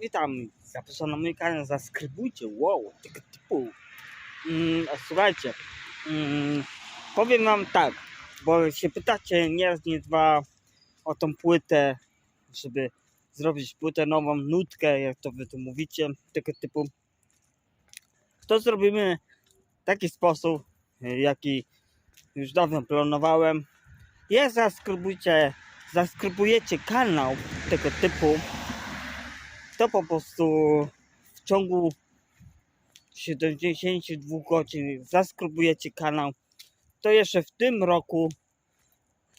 witam. Zapraszam na mój kanał, zaskrybujcie, wow, tego typu. Mm, słuchajcie, mm, powiem wam tak, bo się pytacie nieraz, nie dwa o tą płytę, żeby zrobić płytę nową, nutkę, jak to wy tu mówicie, tego typu. To zrobimy w taki sposób, jaki już dawno planowałem. Jak zaskrybujcie, zaskrybujecie kanał tego typu, to po prostu w ciągu 72 godzin zaskrybujecie kanał, to jeszcze w tym roku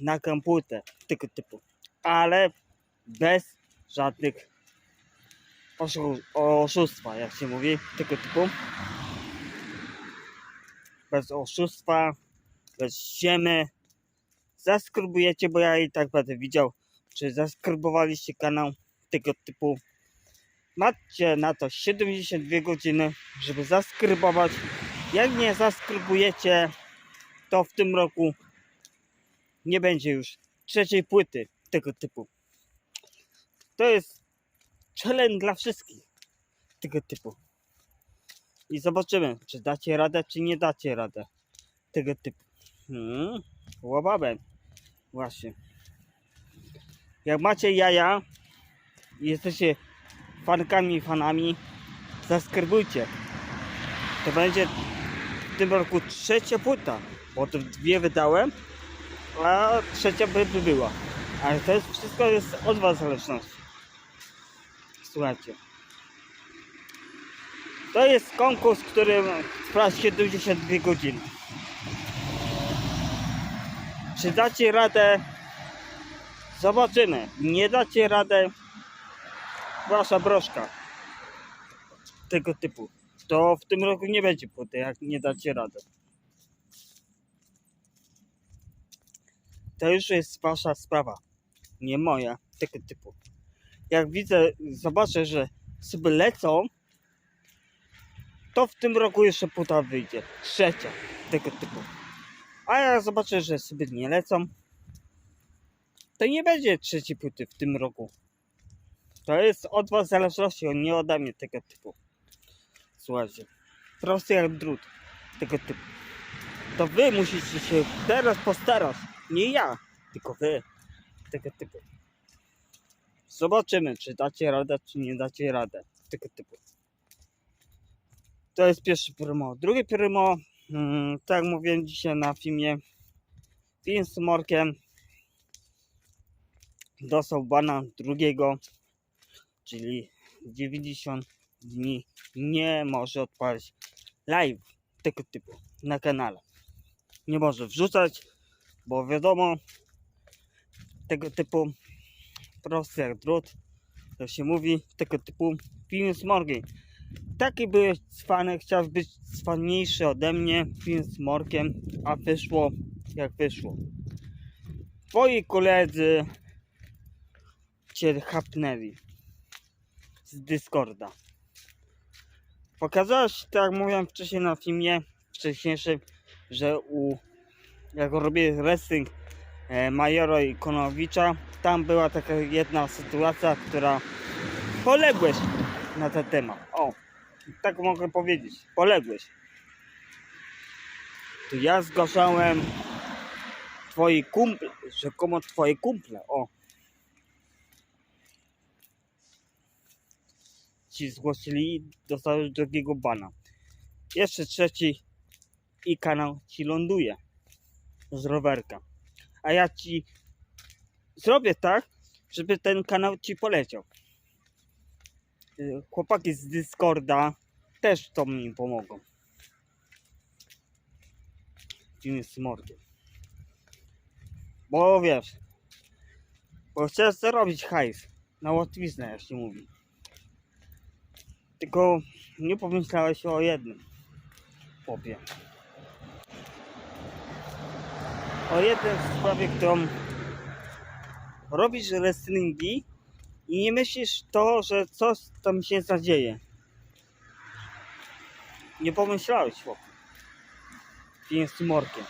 na płytę tego typu, ale bez żadnych oszu- oszustwa, jak się mówi, tego typu. Bez oszustwa, bez ziemy. Zaskrybujecie, bo ja i tak będę widział, czy zaskrybowaliście kanał tego typu. Macie na to 72 godziny, żeby zaskrybować. Jak nie zaskrybujecie, to w tym roku nie będzie już trzeciej płyty tego typu. To jest challenge dla wszystkich tego typu. I zobaczymy, czy dacie radę, czy nie dacie radę tego typu. Hmm, łobabem. Właśnie. Jak macie jaja i jesteście fankami, fanami, zaskrybujcie. To będzie w tym roku trzecia płyta, bo to dwie wydałem, a trzecia by, by była. Ale to jest wszystko jest od was zależności. Słuchajcie. To jest konkurs, który trwa 72 godziny. Czy dacie radę? Zobaczymy. Nie dacie radę. Wasza broszka. Tego typu. To w tym roku nie będzie płyty, jak nie dacie radę. To już jest wasza sprawa. Nie moja. Tego typu. Jak widzę, zobaczę, że sobie lecą, to w tym roku jeszcze płyta wyjdzie. Trzecia. Tego typu. A jak zobaczę, że sobie nie lecą, to nie będzie trzeciej płyty w tym roku. To jest od was zależności, nie ode mnie tego typu. Słuchajcie, prosty jak drut tego typu. To wy musicie się teraz postarać, nie ja, tylko wy tego typu. Zobaczymy, czy dacie radę, czy nie dacie radę tego typu. To jest pierwszy prymo. Drugie prymo, mm, tak jak mówiłem dzisiaj na filmie, film z Morkiem dostał bana drugiego, czyli 90 dni nie może odpalić live tego typu na kanale. Nie może wrzucać, bo wiadomo, tego typu prosty jak drut, to się mówi, tego typu z Morkiem. Taki byłeś cwany, chciałeś być cwaniejszy ode mnie, z Morkiem, a wyszło jak wyszło. Twoi koledzy cię chapnęli z Discorda. Pokazałeś, tak jak mówiłem wcześniej na filmie wcześniejszym, że u jak robię wrestling e, Majoro i Konowicza, tam była taka jedna sytuacja, która poległeś na ten temat. O, tak mogę powiedzieć, poległeś. To ja zgłaszałem twoi kumple, rzekomo twoje kumple, o. Ci zgłosili i dostałeś drugiego bana. Jeszcze trzeci i kanał ci ląduje z rowerka. A ja ci zrobię tak, żeby ten kanał ci poleciał. Chłopaki z Discorda też to mi pomogą. Z mordy. Bo wiesz, bo chcę zarobić hajs na łatwiznę, jak się mówi. Tylko nie pomyślałeś o jednym, chłopie. O jednej sprawie, którą robisz wrestlingi i nie myślisz to, że coś tam się zadzieje. Nie pomyślałeś, chłopie. Film z morkiem.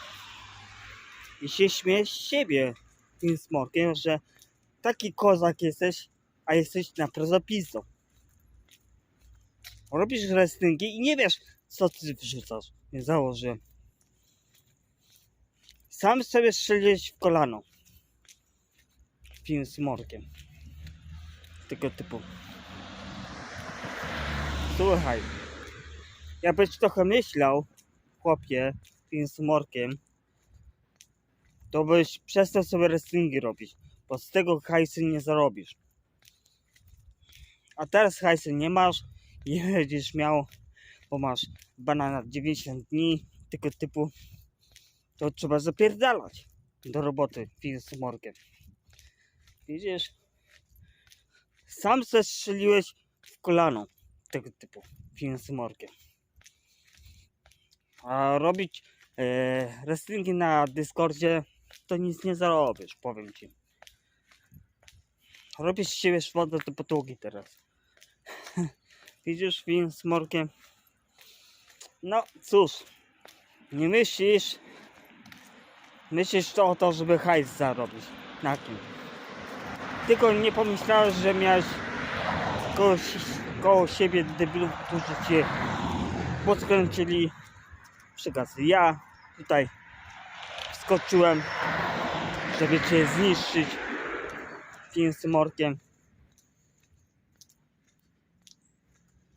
I się śmiejesz z siebie tym smorkiem, że taki kozak jesteś, a jesteś naprawdę pizdą. Robisz wrestlingi i nie wiesz, co ty wrzucasz. Nie założyłem. Sam sobie strzeliłeś w kolano. Film z morkiem. Tego typu. Słuchaj. Jakbyś trochę myślał, chłopie, film z morkiem, to byś przestał sobie wrestlingi robić, bo z tego hajsy nie zarobisz. A teraz hajsy nie masz, nie będziesz miał, bo masz banana 90 dni, tego typu, to trzeba zapierdalać do roboty z. Widzisz? Sam zestrzeliłeś w kolano tego typu z. A robić e, wrestlingi na Discordzie to nic nie zarobisz, powiem ci. Robisz siebie szwodę do potługi teraz. Widzisz film z morkiem? No cóż, nie myślisz, myślisz to o to, żeby hajs zarobić. Na kim? Tylko nie pomyślałeś, że miałeś koło, koło siebie debilów, którzy cię podkręcili przy okazji. Ja tutaj wskoczyłem, żeby cię zniszczyć film z morkiem.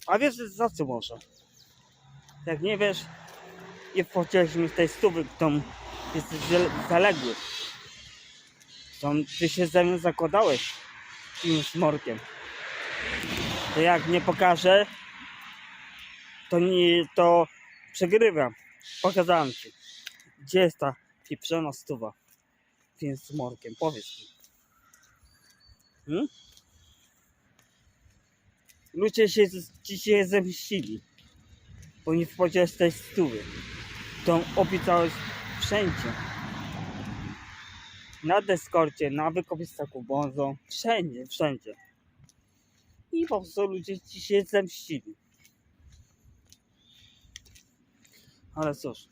A wiesz za co może? Jak nie wiesz, nie wpłaciłeś mi tej stówy, którą jesteś zale- zaległy. Tą ty się ze mną zakładałeś film z morkiem. To jak nie pokażę, to nie, to przegrywam. Pokazałem ci. Gdzie jest ta pieprzona stuwa? Film z morkiem, powiedz mi. Hmm? Ludzie się ci się zemścili, bo nie wpłaciłeś tej stówy. Tą obiecałeś wszędzie. Na deskorcie, na wykopistaku bonzo, wszędzie, wszędzie. I po prostu ludzie ci się zemścili. Ale cóż,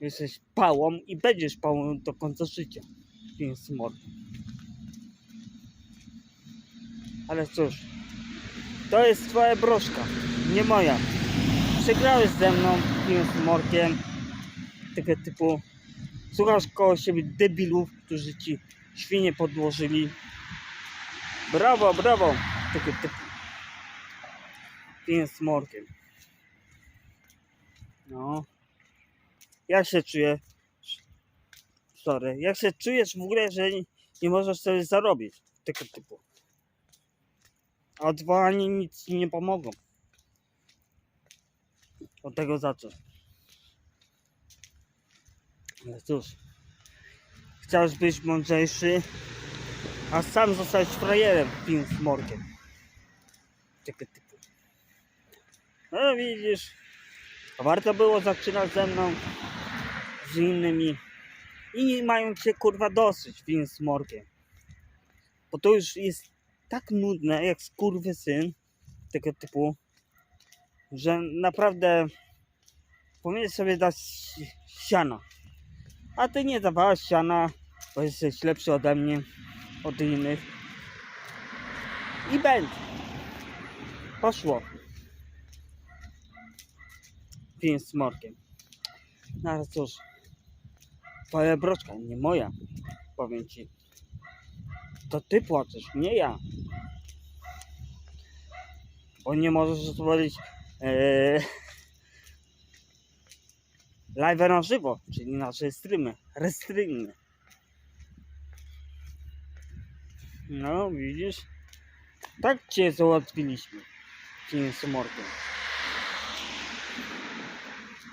jesteś pałą i będziesz pałą do końca życia. Więc mod. Ale cóż, to jest twoja broszka, nie moja. Przegrałeś ze mną, z morkiem, tego typu. Słuchasz koło siebie debilów, którzy ci świnie podłożyli. Brawo, brawo, tego typu. Z morkiem. No. Jak się czuję? Sorry. Jak się czujesz w ogóle, że nie, nie możesz sobie zarobić tego typu? A odwołanie nic ci nie pomogą. Od tego zacząć. Ale cóż. Chciałeś być mądrzejszy, a sam zostałeś frajerem film z morkiem. Tego typu. No widzisz. Warto było zaczynać ze mną, z innymi. Inni mają cię kurwa dosyć, z morkiem. Bo to już jest tak nudne, jak syn tego typu, że naprawdę powinien sobie dać siana. A ty nie dawałeś siana, bo jesteś lepszy ode mnie, od innych. I będzie. Poszło film z morkiem. No ale cóż, twoja broczka, nie moja, powiem ci. To ty płaczesz, nie ja. Bo nie możesz otworzyć ee, live na żywo, czyli nasze streamy, restreamy. No, widzisz? Tak cię załatwiliśmy. Film z morkiem.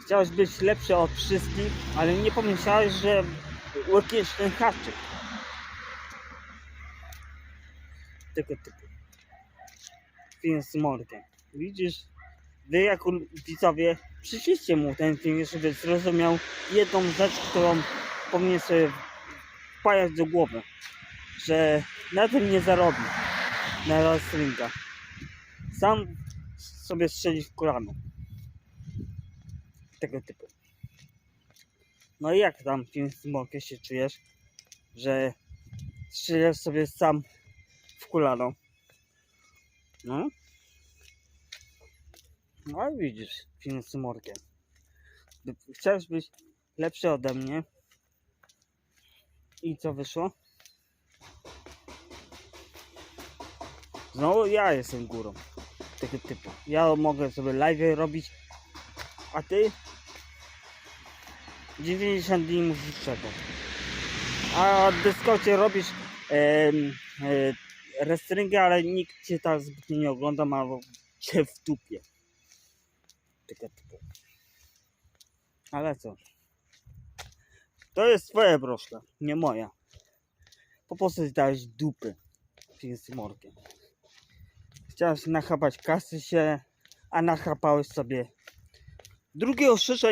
Chciałeś być lepszy od wszystkich, ale nie pomyślałeś, że łykiesz ten haczyk. Tego typu. Film z. Widzisz, wy jako widzowie przyszliście mu ten film, żeby zrozumiał jedną rzecz, którą powinien sobie wpajać do głowy. Że na tym nie zarobi. Na wrestlinga. Sam sobie strzeli w kolano tego typu. No i jak tam film z morkiem się czujesz, że strzelasz sobie sam w kolano? No? No widzisz, z Morkiem. Chciałeś być lepszy ode mnie. I co wyszło? Znowu ja jestem górą tego typu. Ja mogę sobie live robić, a ty 90 dni musisz czekać. A w Discordzie robisz e, restringę, ale nikt cię tak zbytnio nie ogląda, ma cię w dupie. Tego typu. Ale co? To jest twoja broszka, nie moja. Po prostu dałeś dupy z morkiem. Chciałeś nachapać kasy się, a nachapałeś sobie drugie. Just